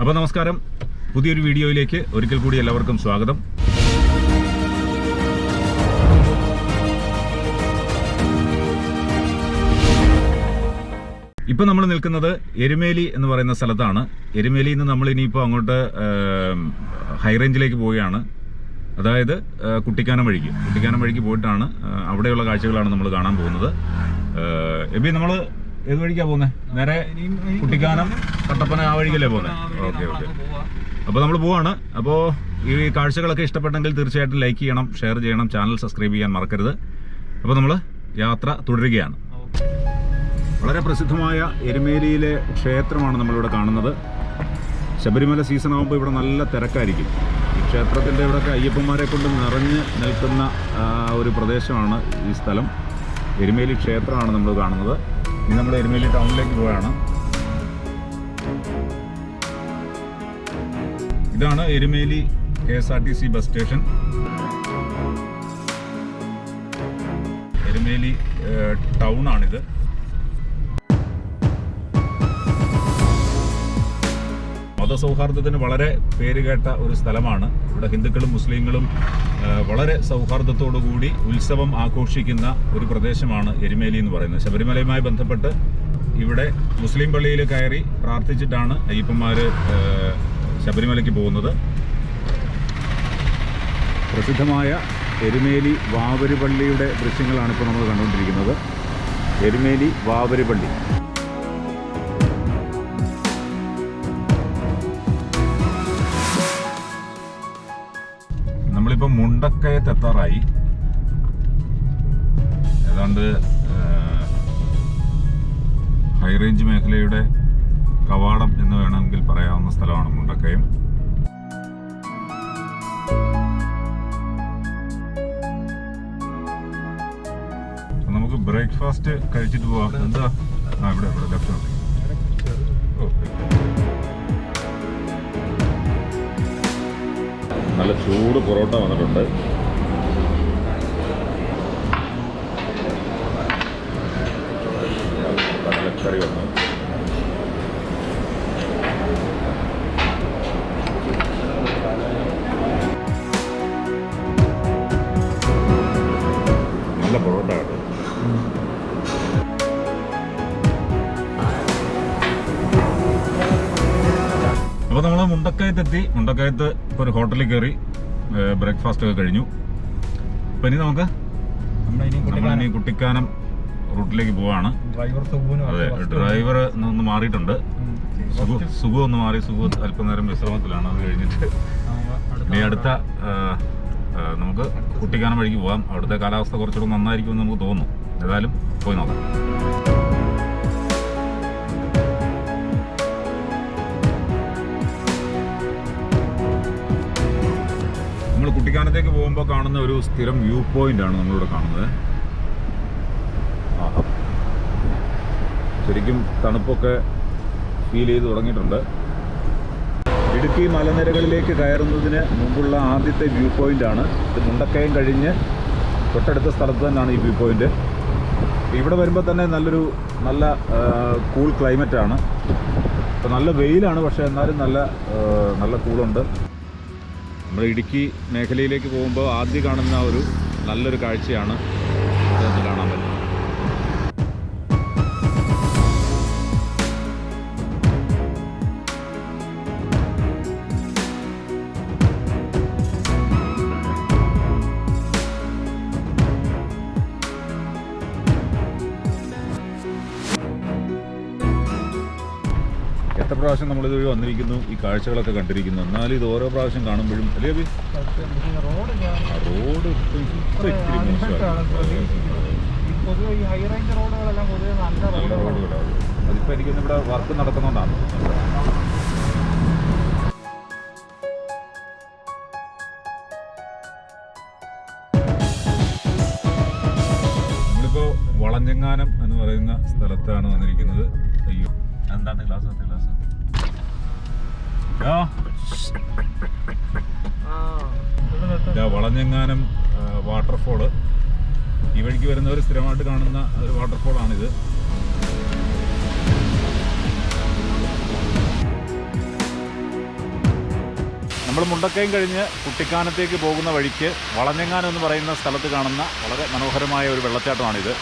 അപ്പോൾ നമസ്കാരം. പുതിയൊരു വീഡിയോയിലേക്ക് ഒരിക്കൽ കൂടി എല്ലാവർക്കും സ്വാഗതം. ഇപ്പൊ നമ്മൾ നിൽക്കുന്നത് എരുമേലി എന്ന് പറയുന്ന സ്ഥലത്താണ്. എരുമേലിയിൽ നിന്ന് നമ്മൾ ഇനിയിപ്പോൾ അങ്ങോട്ട് ഹൈറേഞ്ചിലേക്ക് പോവുകയാണ്. അതായത് കുട്ടിക്കാനം വഴിക്ക്. കുട്ടിക്കാനം വഴിക്ക് പോയിട്ടാണ് അവിടെയുള്ള കാഴ്ചകളാണ് നമ്മൾ കാണാൻ പോകുന്നത്. എബി നമ്മൾ ഏത് വഴിക്കാ പോകുന്നത് നേരെ കുട്ടിക്കാനം കട്ടപ്പന ആ വഴിക്കല്ലേ പോകുന്നത് ഓക്കെ ഓക്കെ. അപ്പോൾ നമ്മൾ പോവാണ്. അപ്പോൾ ഈ കാഴ്ചകളൊക്കെ ഇഷ്ടപ്പെട്ടെങ്കിൽ തീർച്ചയായിട്ടും ലൈക്ക് ചെയ്യണം ഷെയർ ചെയ്യണം ചാനൽ സബ്സ്ക്രൈബ് ചെയ്യാൻ മറക്കരുത്. അപ്പോൾ നമ്മൾ യാത്ര തുടരുകയാണ്. വളരെ പ്രസിദ്ധമായ എരുമേലിയിലെ ക്ഷേത്രമാണ് നമ്മളിവിടെ കാണുന്നത്. ശബരിമല സീസൺ ആകുമ്പോൾ ഇവിടെ നല്ല തിരക്കായിരിക്കും. ഈ ക്ഷേത്രത്തിന്റെ ഇവിടെയൊക്കെ അയ്യപ്പന്മാരെ കൊണ്ട് നിറഞ്ഞ് നിൽക്കുന്ന ഒരു പ്രദേശമാണ് ഈ സ്ഥലം. എരുമേലി ക്ഷേത്രമാണ് നമ്മൾ കാണുന്നത്. ഇനി നമ്മൾ എരുമേലി ടൗണിലേക്ക് പോവുകയാണ്. ഇതാണ് Erumeli K S R T C bus station Erumeli town മതസൗഹാർദ്ദത്തിന് വളരെ പേരുകേട്ട ഒരു സ്ഥലമാണ്. ഇവിടെ ഹിന്ദുക്കളും മുസ്ലിങ്ങളും വളരെ സൗഹാർദ്ദത്തോടുകൂടി ഉത്സവം ആഘോഷിക്കുന്ന ഒരു പ്രദേശമാണ് എരുമേലി എന്ന് പറയുന്നത്. ശബരിമലയുമായി ബന്ധപ്പെട്ട് ഇവിടെ മുസ്ലിം പള്ളിയിൽ കയറി പ്രാർത്ഥിച്ചിട്ടാണ് അയ്യപ്പന്മാർ ശബരിമലയ്ക്ക് പോകുന്നത്. പ്രസിദ്ധമായ എരുമേലി വാവരി പള്ളിയുടെ ദൃശ്യങ്ങളാണ് ഇപ്പോൾ നമ്മൾ കണ്ടുകൊണ്ടിരിക്കുന്നത്. എരുമേലി വാവര് നമ്മളിപ്പോൾ മുണ്ടക്കയത്ത് എത്താറായി ഏതാണ്ട് ഹൈറേഞ്ച് മേഖലയുടെ കവാടം എന്ന് വേണമെങ്കിൽ പറയാവുന്ന സ്ഥലമാണ് മുണ്ടക്കയം. നമുക്ക് ബ്രേക്ക്ഫാസ്റ്റ് കഴിച്ചിട്ട് പോവാം. എന്താ? ആ ഇവിടെ ഇവിടെ ലെഫ്റ്റ് നല്ല ചൂട് പൊറോട്ട വന്നിട്ടുണ്ട്. മുണ്ടക്കയത്ത് എത്തി. മുണ്ടക്കയത്ത് ഇപ്പോൾ ഒരു ഹോട്ടലിൽ കയറി ബ്രേക്ക്ഫാസ്റ്റ് ഒക്കെ കഴിഞ്ഞു. അപ്പം ഇനി നമുക്ക് നമ്മളിനി കുട്ടിക്കാനം. റൂട്ടിലേക്ക് പോവാണ്. അതെ ഡ്രൈവർ ഒന്ന് മാറിയിട്ടുണ്ട്. സുഖു സുഖു ഒന്ന് മാറി. സുഖു അല്പനേരം വിശ്രമത്തിലാണ്. അത് കഴിഞ്ഞിട്ട് ഇനി അടുത്ത നമുക്ക് കുട്ടിക്കാനം വഴിക്ക് പോവാം. അവിടുത്തെ കാലാവസ്ഥ കുറച്ചുകൂടെ നന്നായിരിക്കുമെന്ന് നമുക്ക് തോന്നുന്നു. ഏതായാലും പോയി നോക്കാം. കുട്ടിക്കാനത്തേക്ക് പോകുമ്പോൾ കാണുന്ന ഒരു സ്ഥിരം വ്യൂ പോയിന്റ് ആണ് നമ്മളിവിടെ കാണുന്നത്. ശരിക്കും തണുപ്പൊക്കെ ഫീൽ ചെയ്ത് തുടങ്ങിയിട്ടുണ്ട്. ഇടുക്കി മലനിരകളിലേക്ക് കയറുന്നതിന് മുമ്പുള്ള ആദ്യത്തെ വ്യൂ പോയിന്റ് ആണ്. ഇത് മുണ്ടക്കയം കഴിഞ്ഞ് തൊട്ടടുത്ത സ്ഥലത്ത് തന്നെയാണ് ഈ വ്യൂ പോയിന്റ് ഇവിടെ വരുമ്പോൾ തന്നെ നല്ലൊരു നല്ല കൂൾ ക്ലൈമറ്റ് ആണ്. നല്ല വെയിലാണ് പക്ഷേ എന്നാലും നല്ല നല്ല കൂളുണ്ട് നമ്മൾ ഇടുക്കി മേഖലയിലേക്ക് പോകുമ്പോൾ ആദ്യം കാണുന്ന ഒരു നല്ലൊരു കാഴ്ചയാണ് ഇതൊന്ന് കാണാൻ നമ്മൾ ഇതുവഴി വന്നിരിക്കുന്നു ഈ കാഴ്ചകളൊക്കെ കണ്ടിരിക്കുന്നു. എന്നാലും ഇത് ഓരോ പ്രാവശ്യം കാണുമ്പോഴും അല്ലേ അഭി? റോഡ് ആ റോഡ് എനിക്കൊന്നിവിടെ വർക്ക് ഇത്തിരി സ്ഥലത്താണ് വന്നിരിക്കുന്നത്. അയ്യോ. എന്താണ് ഗ്ലാസ് ഇതാ വളഞ്ഞെങ്ങാനം വാട്ടർഫോൾ ഈ വഴിക്ക് വരുന്നവർ സ്ഥിരമായിട്ട് കാണുന്ന ഒരു വാട്ടർഫോളാണിത് നമ്മൾ മുണ്ടക്കയം കഴിഞ്ഞ് കുട്ടിക്കാനത്തേക്ക് പോകുന്ന വഴിക്ക് വളഞ്ഞെങ്ങാനം എന്ന് പറയുന്ന സ്ഥലത്ത് കാണുന്ന വളരെ മനോഹരമായ ഒരു വെള്ളച്ചാട്ടമാണിത്.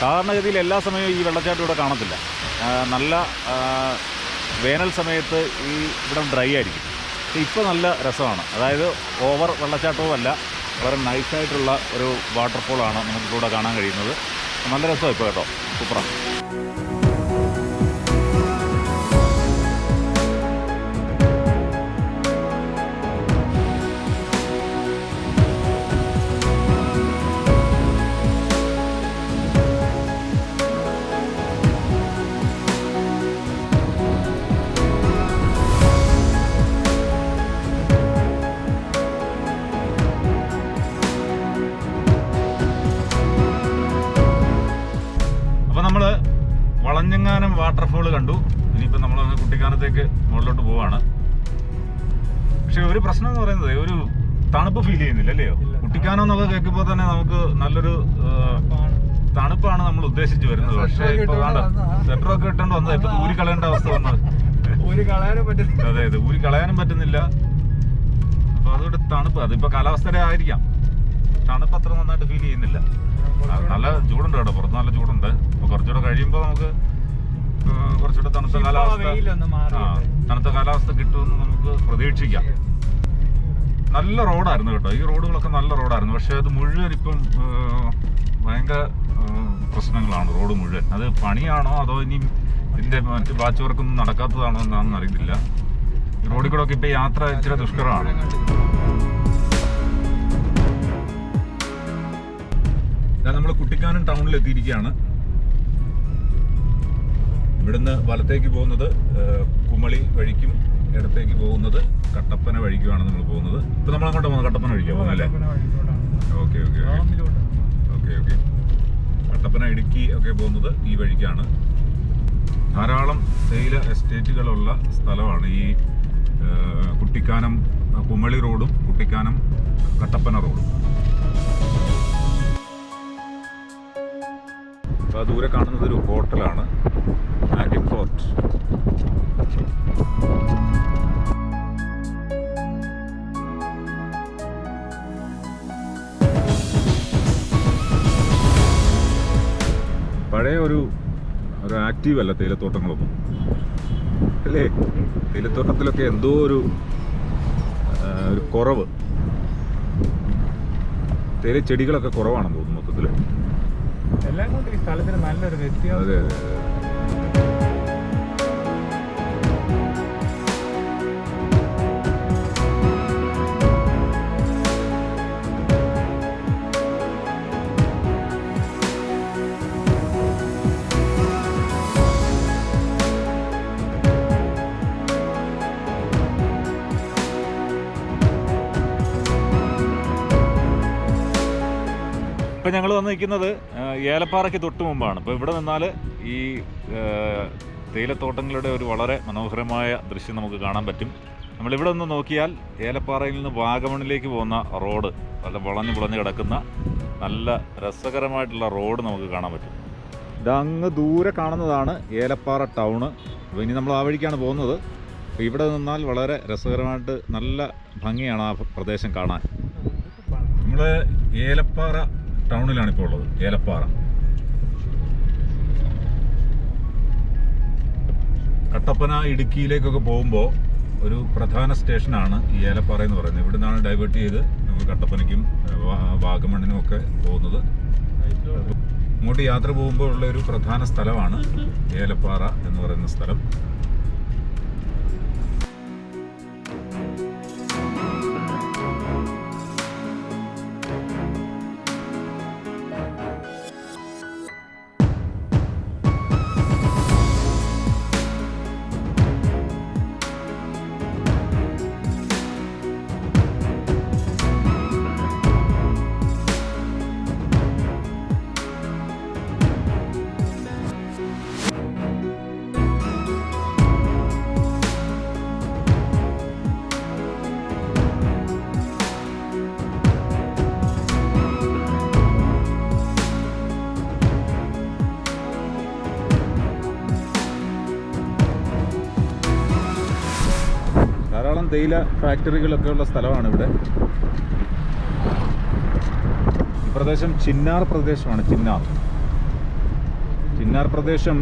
സാധാരണഗതിയിൽ എല്ലാ സമയവും ഈ വെള്ളച്ചാട്ടം ഇവിടെ കാണത്തില്ല. നല്ല വേനൽ സമയത്ത് ഈ ഇവിടെ ഡ്രൈ ആയിരിക്കും. ഇപ്പോൾ നല്ല രസമാണ്. അതായത് ഓവർ വെള്ളച്ചാട്ടവും അല്ല വളരെ നൈസായിട്ടുള്ള ഒരു വാട്ടർഫോളാണ് നമുക്കിവിടെ കാണാൻ കഴിയുന്നത്. നല്ല രസമാണ് ഇപ്പോൾ കേട്ടോ. സൂപ്പറാണ് നമ്മൾ കുട്ടിക്കാനത്തേക്ക് മുകളിലോട്ട് പോവാണ്. പക്ഷെ ഒരു പ്രശ്നം എന്ന് പറയുന്നത് ഒരു തണുപ്പ് ഫീൽ ചെയ്യുന്നില്ല അല്ലയോ. കുട്ടിക്കാനം എന്നൊക്കെ കേൾക്കുമ്പോൾ തന്നെ നമുക്ക് നല്ലൊരു തണുപ്പാണ് നമ്മൾ ഉദ്ദേശിച്ചു വരുന്നത്. പക്ഷേ ഇപ്പൊ സ്വെറ്റർ ഒക്കെ ഇട്ടുകൊണ്ട് വന്നത്. ഇപ്പൊ ഊരി കളയേണ്ട അവസ്ഥ വന്നത്. അതെ അതെ. ഊരി കളയാനും പറ്റുന്നില്ല. അപ്പൊ അതുകൊണ്ട് തണുപ്പ് അതിപ്പോ കാലാവസ്ഥയുടെ ആയിരിക്കാം. തണുപ്പ് അത്ര നന്നായിട്ട് ഫീൽ ചെയ്യുന്നില്ല. നല്ല ചൂടുണ്ട് കേട്ടോ. പുറത്ത് നല്ല ചൂടുണ്ട്. അപ്പൊ കുറച്ചുകൂടെ കഴിയുമ്പോൾ നമുക്ക് കുറച്ചുകൂടെ തണുത്ത കാലാവസ്ഥ. തണുത്ത കാലാവസ്ഥ കിട്ടുമെന്ന് നമുക്ക് പ്രതീക്ഷിക്കാം. നല്ല റോഡായിരുന്നു കേട്ടോ. ഈ റോഡുകളൊക്കെ നല്ല റോഡായിരുന്നു. പക്ഷെ അത് മുഴുവൻ ഇപ്പം ഭയങ്കര പ്രശ്നങ്ങളാണ് റോഡ് മുഴുവൻ. അത് പണിയാണോ അതോ ഇനി ഇതിന്റെ മറ്റ് ബാച്ച് വർക്കൊന്നും നടക്കാത്തതാണോ എന്നാണെന്ന് അറിയത്തില്ല. ഈ റോഡിൽ കൂടെ ഒക്കെ ഇപ്പൊ യാത്ര ഇച്ചിരി ദുഷ്കരമാണ്. നമ്മൾ കുട്ടിക്കാനം ടൗണിൽ എത്തിയിരിക്കുകയാണ് ഇവിടുന്ന് വലത്തേക്ക് പോകുന്നത് കുമളി വഴിക്കും ഇടത്തേക്ക് പോകുന്നത് കട്ടപ്പന വഴിക്കുമാണ് നമ്മൾ പോകുന്നത്. ഇപ്പൊ നമ്മൾ അങ്ങോട്ട് പോകുന്നത് കട്ടപ്പന വഴിക്കാണ് okay okay okay. Okay okay. Kattappana Idukki ഒക്കെ പോകുന്നത് ഈ വഴിക്കാണ്. ധാരാളം തേയില എസ്റ്റേറ്റുകളുള്ള സ്ഥലമാണ് ഈ കുട്ടിക്കാനം കുമളി റോഡും കുട്ടിക്കാനം കട്ടപ്പന റോഡും. അപ്പോൾ ദൂരെ കാണുന്നത് ഒരു ഹോട്ടലാണ് മാഗിൻ ഫോർട്ട് പഴയ ഒരു ഒരു ആക്റ്റീവ് അല്ല തേയിലത്തോട്ടങ്ങളൊന്നും. അല്ലേ? തേയിലത്തോട്ടത്തിലൊക്കെ എന്തോ ഒരു ഒരു കുറവ്. തേയില ചെടികളൊക്കെ കുറവാണെന്ന് തോന്നുന്നു മൊത്തത്തിൽ എല്ലാം കൊണ്ട് ഈ സ്ഥലത്തിന് നല്ലൊരു വ്യത്യാസം ഞങ്ങൾ വന്ന് നിൽക്കുന്നത് ഏലപ്പാറയ്ക്ക് തൊട്ട് മുമ്പാണ്. അപ്പോൾ ഇവിടെ നിന്നാൽ ഈ തേയിലത്തോട്ടങ്ങളുടെ ഒരു വളരെ മനോഹരമായ ദൃശ്യം നമുക്ക് കാണാൻ പറ്റും. നമ്മളിവിടെ നിന്ന് നോക്കിയാൽ ഏലപ്പാറയിൽ നിന്ന് വാഗമണിലേക്ക് പോകുന്ന റോഡ് നല്ല വളഞ്ഞു പുളഞ്ഞ് കിടക്കുന്ന നല്ല രസകരമായിട്ടുള്ള റോഡ് നമുക്ക് കാണാൻ പറ്റും. ഇതങ്ങ് ദൂരെ കാണുന്നതാണ് ഏലപ്പാറ ടൗണ്. അപ്പോൾ ഇനി നമ്മൾ ആ വഴിക്കാണ് പോകുന്നത്. അപ്പോൾ ഇവിടെ നിന്നാൽ വളരെ രസകരമായിട്ട് നല്ല ഭംഗിയാണ് ആ പ്രദേശം കാണാൻ. നമ്മൾ ഏലപ്പാറ ടൗണിലാണ് ഇപ്പോൾ ഉള്ളത്. ഏലപ്പാറ. കട്ടപ്പന ഇടുക്കിയിലേക്കൊക്കെ പോകുമ്പോൾ ഒരു പ്രധാന സ്റ്റേഷനാണ് ഈ ഏലപ്പാറ എന്ന് പറയുന്നത്. ഇവിടെ നിന്നാണ് ഡൈവേർട്ട് ചെയ്ത് നമുക്ക് കട്ടപ്പനയ്ക്കും വാഗമണ്ണിനും ഒക്കെ പോകുന്നത്. ഇങ്ങോട്ട് യാത്ര പോകുമ്പോൾ ഉള്ള ഒരു പ്രധാന സ്ഥലമാണ് ഏലപ്പാറ എന്ന് പറയുന്ന സ്ഥലം. ധാരാളം തേയില ഫാക്ടറികളൊക്കെ ഉള്ള സ്ഥലമാണ് ഇവിടെ ഈ പ്രദേശം ചിന്നാർ പ്രദേശമാണ് ചിന്നാർ. ചിന്നാർ പ്രദേശം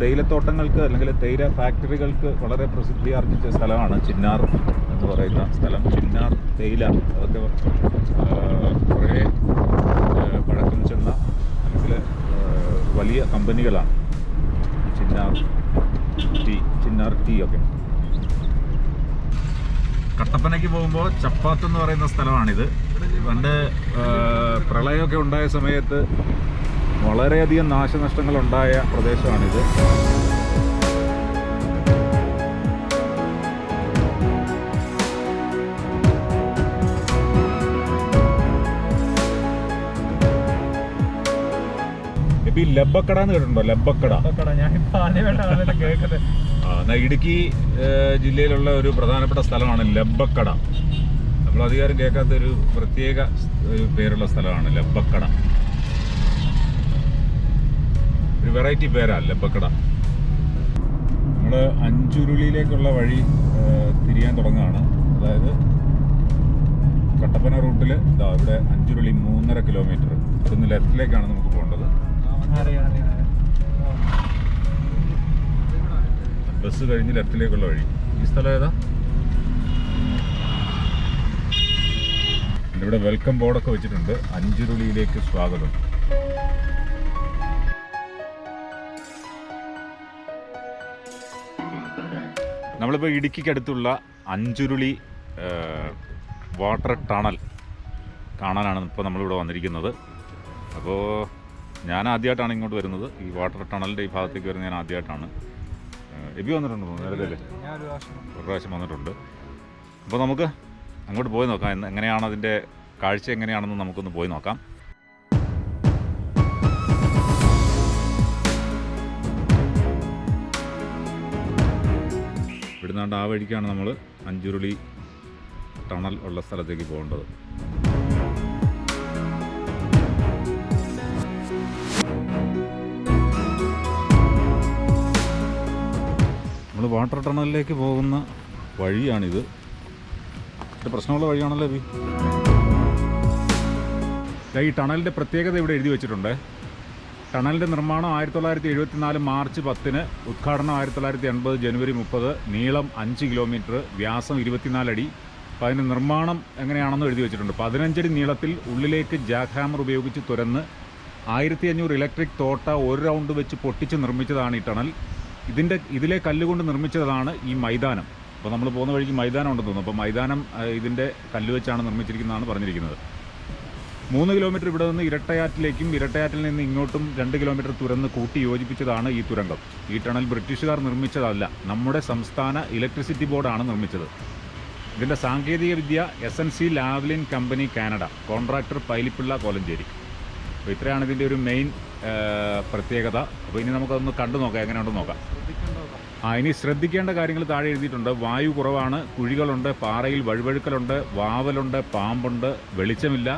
തേയിലത്തോട്ടങ്ങൾക്ക് അല്ലെങ്കിൽ തേയില ഫാക്ടറികൾക്ക് വളരെ പ്രസിദ്ധി ആർജിച്ച സ്ഥലമാണ് ചിന്നാർ എന്ന് പറയുന്ന സ്ഥലം. ചിന്നാർ തേയില അതൊക്കെ കുറേ പഴക്കം ചെന്ന അല്ലെങ്കിൽ വലിയ കമ്പനികളാണ്. ചിന്നാർ ടീ ചിന്നാർ ടീ ഒക്കെ. കട്ടപ്പനയ്ക്ക് പോകുമ്പോൾ ചപ്പാത്ത് എന്ന് പറയുന്ന സ്ഥലമാണിത്. പണ്ട് പ്രളയമൊക്കെ ഉണ്ടായ സമയത്ത് വളരെയധികം നാശനഷ്ടങ്ങൾ ഉണ്ടായ പ്രദേശമാണിത്. ഈ ലബക്കട എന്ന് കേട്ടിട്ടുണ്ടോ? ലബക്കട. ഞാൻ കേൾക്കുന്നത്. എന്നാ ഇടുക്കി ജില്ലയിലുള്ള ഒരു പ്രധാനപ്പെട്ട സ്ഥലമാണ് ലബ്ബക്കട. നമ്മൾ അധികാരം കേൾക്കാത്ത ഒരു പ്രത്യേക ഒരു പേരുള്ള സ്ഥലമാണ് ലബ്ബക്കട. ഒരു വെറൈറ്റി പേരാ ലബ്ബക്കട. നമ്മൾ അഞ്ചുരുളിയിലേക്കുള്ള വഴി തിരിയാൻ തുടങ്ങുകയാണ്. അതായത് കട്ടപ്പന റൂട്ടിൽ ഇതാ ഇവിടെ അഞ്ചുരുളി മൂന്നര കിലോമീറ്റർ ഇവിടുന്ന് ലെഫ്റ്റിലേക്കാണ് നമുക്ക് പോകേണ്ടത്. അറിയാം അറിയാം. ബസ് കഴിഞ്ഞ് ലെഫ്റ്റിലേക്കുള്ള വഴി. ഈ സ്ഥലം ഏതാ? ഇവിടെ വെൽക്കം ബോർഡൊക്കെ വെച്ചിട്ടുണ്ട്. അഞ്ചുരുളിയിലേക്ക് സ്വാഗതം. നമ്മളിപ്പോൾ ഇടുക്കിക്കടുത്തുള്ള അഞ്ചുരുളി വാട്ടർ ടണൽ കാണാനാണ് ഇപ്പോൾ നമ്മളിവിടെ വന്നിരിക്കുന്നത്. അപ്പോൾ ഞാൻ ആദ്യമായിട്ടാണ് ഇങ്ങോട്ട് വരുന്നത്. ഈ വാട്ടർ ടണലിന്റെ ഈ ഭാഗത്തേക്ക് വരുന്നത് ഞാൻ ആദ്യമായിട്ടാണ്. എബി വന്നിട്ടുണ്ടോ? നേരത്തെ അല്ലേ? ഒരു പ്രാവശ്യം വന്നിട്ടുണ്ട്. അപ്പോൾ നമുക്ക് അങ്ങോട്ട് പോയി നോക്കാം. എങ്ങനെയാണ് അതിന്റെ കാഴ്ച എങ്ങനെയാണെന്ന് നമുക്കൊന്ന് പോയി നോക്കാം. ഇവിടുന്നാണ്ട് ആ വഴിക്കാണ് നമ്മൾ അഞ്ചുരുളി ടണൽ ഉള്ള സ്ഥലത്തേക്ക് പോകേണ്ടത്. നമ്മൾ വാട്ടർ ടണലിലേക്ക് പോകുന്ന വഴിയാണിത്. പ്രശ്നമുള്ള വഴിയാണല്ലോ ദാ ഈ ടണലിന്റെ പ്രത്യേകത ഇവിടെ എഴുതി വെച്ചിട്ടുണ്ട്. ടണലിന്റെ നിർമ്മാണം ആയിരത്തി തൊള്ളായിരത്തി എഴുപത്തി നാല് മാർച്ച് പത്തിന് ഉദ്ഘാടനം ആയിരത്തി തൊള്ളായിരത്തി എൺപത് ജനുവരി മുപ്പത് നീളം അഞ്ച് കിലോമീറ്റർ വ്യാസം ഇരുപത്തിനാലടി അപ്പോൾ അതിന്റെ നിർമ്മാണം എങ്ങനെയാണെന്ന് എഴുതി വെച്ചിട്ടുണ്ട്. പതിനഞ്ചടി നീളത്തിൽ ഉള്ളിലേക്ക് ജാക്ക് ഹാമർ ഉപയോഗിച്ച് തുരന്ന് ആയിരത്തി അഞ്ഞൂറ് ഇലക്ട്രിക് തോട്ട ഒരു റൗണ്ട് വെച്ച് പൊട്ടിച്ച് നിർമ്മിച്ചതാണ് ഈ ടണൽ ഇതിന്റെ ഇതിലെ കല്ലുകൊണ്ട് നിർമ്മിച്ചതാണ് ഈ മൈതാനം. അപ്പോൾ നമ്മൾ പോകുന്ന വഴിക്ക് മൈതാനം ഉണ്ടെന്ന് തോന്നുന്നു. അപ്പോൾ മൈതാനം ഇതിന്റെ കല്ല് വെച്ചാണ് നിർമ്മിച്ചിരിക്കുന്നതാണ് പറഞ്ഞിരിക്കുന്നത്. മൂന്ന് കിലോമീറ്റർ ഇവിടെ നിന്ന് ഇരട്ടയാറ്റിലേക്കും ഇരട്ടയാറ്റിൽ നിന്ന് ഇങ്ങോട്ടും രണ്ട് കിലോമീറ്റർ തുരന്ന് കൂട്ടി യോജിപ്പിച്ചതാണ് ഈ തുരങ്കം. ഈ ടണൽ ബ്രിട്ടീഷുകാർ നിർമ്മിച്ചതല്ല നമ്മുടെ സംസ്ഥാന ഇലക്ട്രിസിറ്റി ബോർഡാണ് നിർമ്മിച്ചത്. ഇതിന്റെ സാങ്കേതിക വിദ്യ S N C Lavalin company Canada contractor Pailippilla Kolenchery. അപ്പോൾ ഇത്രയാണ് ഇതിന്റെ ഒരു മെയിൻ പ്രത്യേകത. അപ്പോൾ ഇനി നമുക്കതൊന്ന് കണ്ടു നോക്കാം. എങ്ങനെയുണ്ടെന്ന് നോക്കാം. ആ ഇനി ശ്രദ്ധിക്കേണ്ട കാര്യങ്ങൾ താഴെ എഴുതിയിട്ടുണ്ട്. വായു കുറവാണ് കുഴികളുണ്ട് പാറയിൽ വഴുവഴുക്കലുണ്ട് വാവലുണ്ട് പാമ്പുണ്ട് വെളിച്ചമില്ല.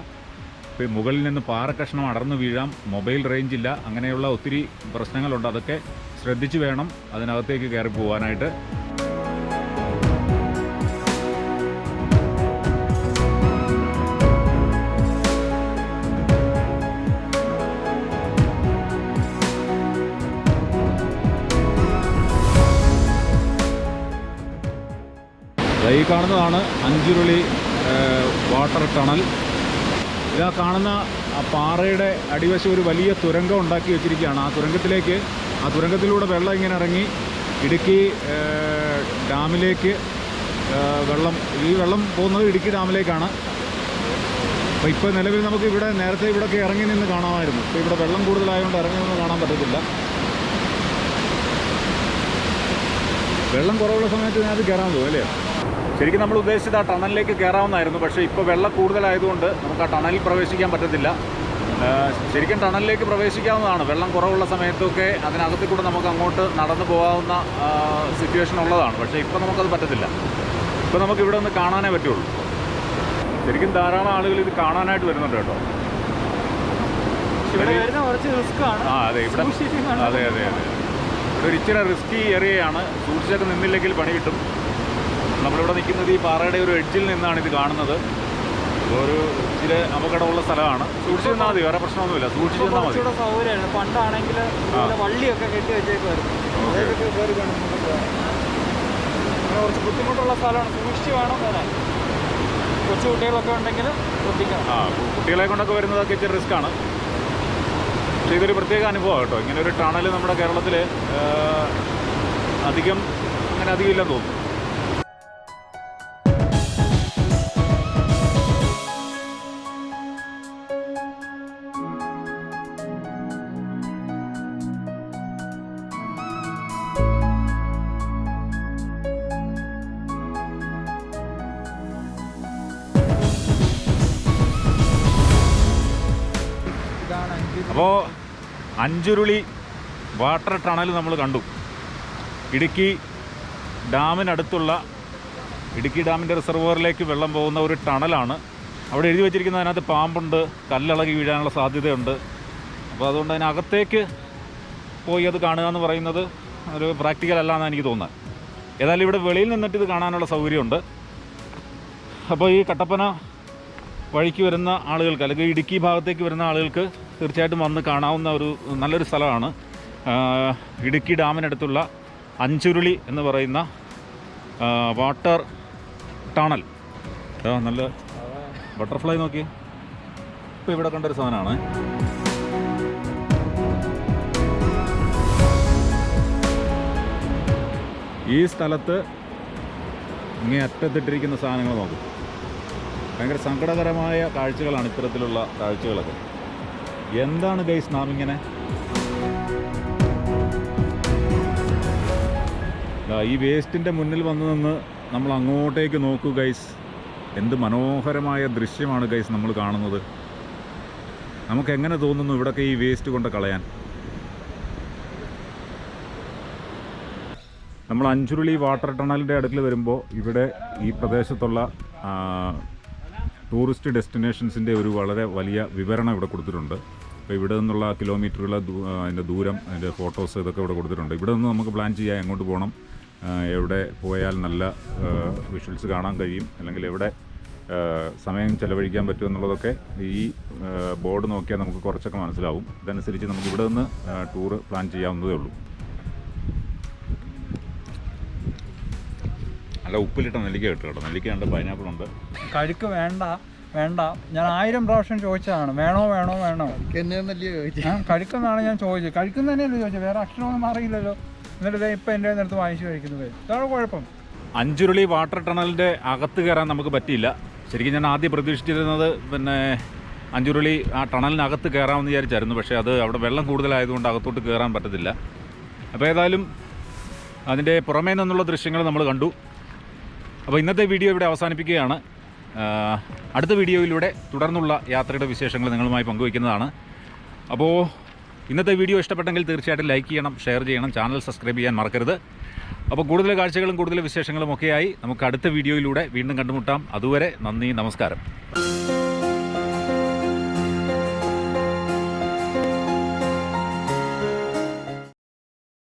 ഇപ്പോൾ മുകളിൽ നിന്ന് പാറ കഷ്ണം അടർന്നു വീഴാം മൊബൈൽ റേഞ്ച് ഇല്ല അങ്ങനെയുള്ള ഒത്തിരി പ്രശ്നങ്ങളുണ്ട്. അതൊക്കെ ശ്രദ്ധിച്ചു വേണം അതിനകത്തേക്ക് കയറി പോകാനായിട്ട് കാണുന്നതാണ് അഞ്ചുരുളി വാട്ടർ ടണൽ. ഇതാ കാണുന്ന പാറയുടെ അടിവശം ഒരു വലിയ തുരങ്കം ഉണ്ടാക്കി വെച്ചിരിക്കുകയാണ്. ആ തുരങ്കത്തിലേക്ക് ആ തുരങ്കത്തിലൂടെ വെള്ളം ഇങ്ങനെ ഇറങ്ങി ഇടുക്കി ഡാമിലേക്ക് വെള്ളം ഈ വെള്ളം പോകുന്നത് ഇടുക്കി ഡാമിലേക്കാണ്. അപ്പോൾ ഇപ്പോൾ നിലവിൽ നമുക്ക് ഇവിടെ നേരത്തെ ഇവിടെയൊക്കെ ഇറങ്ങി നിന്ന് കാണാമായിരുന്നു. ഇപ്പോൾ ഇവിടെ വെള്ളം കൂടുതലായതുകൊണ്ട് ഇറങ്ങി നിന്ന് കാണാൻ പറ്റത്തില്ല. വെള്ളം കുറവുള്ള സമയത്ത് ഞാൻ അത് കയറാൻ തോന്നും അല്ലേ? ശരിക്കും നമ്മൾ ഉദ്ദേശിച്ചത് ആ ടണലിലേക്ക് കയറാവുന്നതായിരുന്നു പക്ഷേ ഇപ്പോൾ വെള്ളം കൂടുതലായതുകൊണ്ട് നമുക്ക് ആ ടണലിൽ പ്രവേശിക്കാൻ പറ്റത്തില്ല. ശരിക്കും ടണലിലേക്ക് പ്രവേശിക്കാവുന്നതാണ്. വെള്ളം കുറവുള്ള സമയത്തൊക്കെ അതിനകത്ത് കൂടെ നമുക്ക് അങ്ങോട്ട് നടന്നു പോകാവുന്ന സിറ്റുവേഷൻ ഉള്ളതാണ്. പക്ഷേ ഇപ്പോൾ നമുക്കത് പറ്റത്തില്ല. ഇപ്പോൾ നമുക്ക് ഇവിടെ ഒന്ന് കാണാനേ പറ്റുള്ളൂ. ശരിക്കും ധാരാളം ആളുകൾ ഇത് കാണാനായിട്ട് വരുന്നുണ്ട് കേട്ടോ. ആ അതെ ഇവിടെ. അതെ അതെ അതെ. ഇവിടെ ഇച്ചിരി റിസ്കി ഏറിയയാണ് സൂക്ഷിച്ചൊക്കെ നിന്നില്ലെങ്കിൽ പണി കിട്ടും. നമ്മളിവിടെ നിൽക്കുന്നത് ഈ പാറയുടെ ഒരു എഡ്ജിൽ നിന്നാണ് ഇത് കാണുന്നത്. ഒരു ഇച്ചിരി അപകടമുള്ള സ്ഥലമാണ്. സൂക്ഷിച്ചു നിന്നാൽ മതി വേറെ പ്രശ്നമൊന്നുമില്ല. സൂക്ഷിച്ചു നിന്നാൽ മതി. സൗകര്യമാണ്. പണ്ടാണെങ്കിൽ വള്ളിയൊക്കെ കെട്ടി വെച്ചേക്കുമായിരുന്നു കുറച്ച് ബുദ്ധിമുട്ടുള്ള സ്ഥലമാണ്. സൂക്ഷിച്ച് വേണം വരാൻ. കൊച്ചു കുട്ടികളൊക്കെ ഉണ്ടെങ്കിൽ ശ്രദ്ധിക്കണം. ആ കുട്ടികളെ കൊണ്ടൊക്കെ വരുന്നതൊക്കെ ഇച്ചിരി റിസ്ക് ആണ്. പക്ഷേ ഇതൊരു പ്രത്യേക അനുഭവമാണ് കേട്ടോ. ഇങ്ങനെ ഒരു ടണൽ നമ്മുടെ കേരളത്തിൽ അധികം അങ്ങനെ അധികം ഇല്ലെന്ന് തോന്നുന്നു. അപ്പോൾ അഞ്ചുരുളി വാട്ടർ ടണൽ നമ്മൾ കണ്ടു. ഇടുക്കി ഡാമിനടുത്തുള്ള ഇടുക്കി ഡാമിന്റെ റിസർവറിലേക്ക് വെള്ളം പോകുന്ന ഒരു ടണലാണ്. അവിടെ എഴുതി വെച്ചിരിക്കുന്ന അതിനകത്ത് പാമ്പുണ്ട് കല്ലിളകി വീഴാനുള്ള സാധ്യതയുണ്ട്. അപ്പോൾ അതുകൊണ്ട് അതിനകത്തേക്ക് പോയി അത് കാണുക എന്ന് പറയുന്നത് ഒരു പ്രാക്ടിക്കൽ അല്ല എന്നാണ് എനിക്ക് തോന്നുന്നത്. ഏതായാലും ഇവിടെ വെളിയിൽ നിന്നിട്ട് ഇത് കാണാനുള്ള സൗകര്യമുണ്ട്. അപ്പോൾ ഈ കട്ടപ്പന വഴിക്ക് വരുന്ന ആളുകൾക്ക് അല്ലെങ്കിൽ ഇടുക്കി ഭാഗത്തേക്ക് വരുന്ന ആളുകൾക്ക് തീർച്ചയായിട്ടും വന്ന് കാണാവുന്ന ഒരു നല്ലൊരു സ്ഥലമാണ്. ഇടുക്കി ഡാമിനടുത്തുള്ള അഞ്ചുരുളി എന്ന് പറയുന്ന വാട്ടർ ടണൽ. നല്ല ബട്ടർഫ്ലൈ നോക്കി ഇപ്പോൾ ഇവിടെ കണ്ടൊരു സാധനമാണ്. ഈ സ്ഥലത്ത് ഇങ്ങനെ അറ്റത്തിട്ടിരിക്കുന്ന സാധനങ്ങൾ നോക്കും. ഭയങ്കര സങ്കടകരമായ കാഴ്ചകളാണ് ഇത്തരത്തിലുള്ള കാഴ്ചകളൊക്കെ. എന്താണ് ഗൈസ് നാം ഇങ്ങനെ? ഈ വേസ്റ്റിന്റെ മുന്നിൽ വന്നു നിന്ന് നമ്മൾ അങ്ങോട്ടേക്ക് നോക്കൂ ഗൈസ്. എന്ത് മനോഹരമായ ദൃശ്യമാണ് ഗൈസ് നമ്മൾ കാണുന്നത്. നമുക്ക് എങ്ങനെ തോന്നുന്നു ഇവിടൊക്കെ ഈ വേസ്റ്റ് കൊണ്ട് കളയാൻ? നമ്മൾ അഞ്ചുരുളി വാട്ടർ ടണലിന്റെ അടുക്കൽ വരുമ്പോൾ ഇവിടെ ഈ പ്രദേശത്തുള്ള ടൂറിസ്റ്റ് ഡെസ്റ്റിനേഷൻസിന്റെ ഒരു വളരെ വലിയ വിവരണം ഇവിടെ കൊടുത്തിട്ടുണ്ട്. അപ്പോൾ ഇവിടെ നിന്നുള്ള കിലോമീറ്ററുകൾ അതിന്റെ ദൂരം അതിന്റെ ഫോട്ടോസ് ഇതൊക്കെ ഇവിടെ കൊടുത്തിട്ടുണ്ട്. ഇവിടെ നിന്ന് നമുക്ക് പ്ലാൻ ചെയ്യാം എങ്ങോട്ട് പോകണം എവിടെ പോയാൽ നല്ല വിഷ്വൽസ് കാണാൻ കഴിയും. അല്ലെങ്കിൽ എവിടെ സമയം ചിലവഴിക്കാൻ പറ്റും എന്നുള്ളതൊക്കെ ഈ ബോർഡ് നോക്കിയാൽ നമുക്ക് കുറച്ചൊക്കെ മനസ്സിലാവും. ഇതനുസരിച്ച് നമുക്ക് ഇവിടെ നിന്ന് ടൂറ് പ്ലാൻ ചെയ്യാവുന്നതേ ഉള്ളൂ. നല്ല ഉപ്പിലിട്ട നെല്ലിക്ക കിട്ടും കേട്ടോ. നെല്ലിക്ക ഉണ്ട് പൈനാപ്പിൾ ഉണ്ട്. കഴുക്ക് വേണ്ട. വേണ്ട. ഞാൻ ആയിരം പ്രാവശ്യം ചോദിച്ചതാണ്. വേണോ വേണോ വേണോ? കഴിക്കുന്നതാണ് ഞാൻ ചോദിച്ചത്. കഴിക്കുന്ന തന്നെയല്ലേ ചോദിച്ചത്. വേറെ അക്ഷരമൊന്നും അറിയില്ലല്ലോ എന്നിട്ട് ഇപ്പൊ എന്റെ അടുത്ത് വാങ്ങിച്ചു കഴിക്കുന്നത് ഇതാണ് കുഴപ്പം. അഞ്ചുരുളി വാട്ടർ ടണലിന്റെ അകത്ത് കയറാൻ നമുക്ക് പറ്റിയില്ല. ശരിക്കും ഞാൻ ആദ്യം പ്രതീക്ഷിച്ചിരുന്നത് പിന്നെ അഞ്ചുരുളി ആ ടണലിനകത്ത് കയറാമെന്ന് വിചാരിച്ചായിരുന്നു. പക്ഷേ അത് അവിടെ വെള്ളം കൂടുതലായതുകൊണ്ട് അകത്തോട്ട് കയറാൻ പറ്റത്തില്ല. അപ്പോൾ ഏതായാലും അതിന്റെ പുറമേ നിന്നുള്ള ദൃശ്യങ്ങൾ നമ്മൾ കണ്ടു. അപ്പോൾ ഇന്നത്തെ വീഡിയോ ഇവിടെ അവസാനിപ്പിക്കുകയാണ്. അടുത്ത വീഡിയോയിലൂടെ തുടർന്നുള്ള യാത്രയുടെ വിശേഷങ്ങൾ നിങ്ങളുമായി പങ്കുവയ്ക്കുന്നതാണ്. അപ്പോൾ ഇന്നത്തെ വീഡിയോ ഇഷ്ടപ്പെട്ടെങ്കിൽ തീർച്ചയായിട്ടും ലൈക്ക് ചെയ്യണം ഷെയർ ചെയ്യണം ചാനൽ സബ്സ്ക്രൈബ് ചെയ്യാൻ മറക്കരുത്. അപ്പോൾ കൂടുതൽ കാഴ്ചകളും കൂടുതൽ വിശേഷങ്ങളും ഒക്കെയായി നമുക്ക് അടുത്ത വീഡിയോയിലൂടെ വീണ്ടും കണ്ടുമുട്ടാം. അതുവരെ നന്ദി നമസ്കാരം.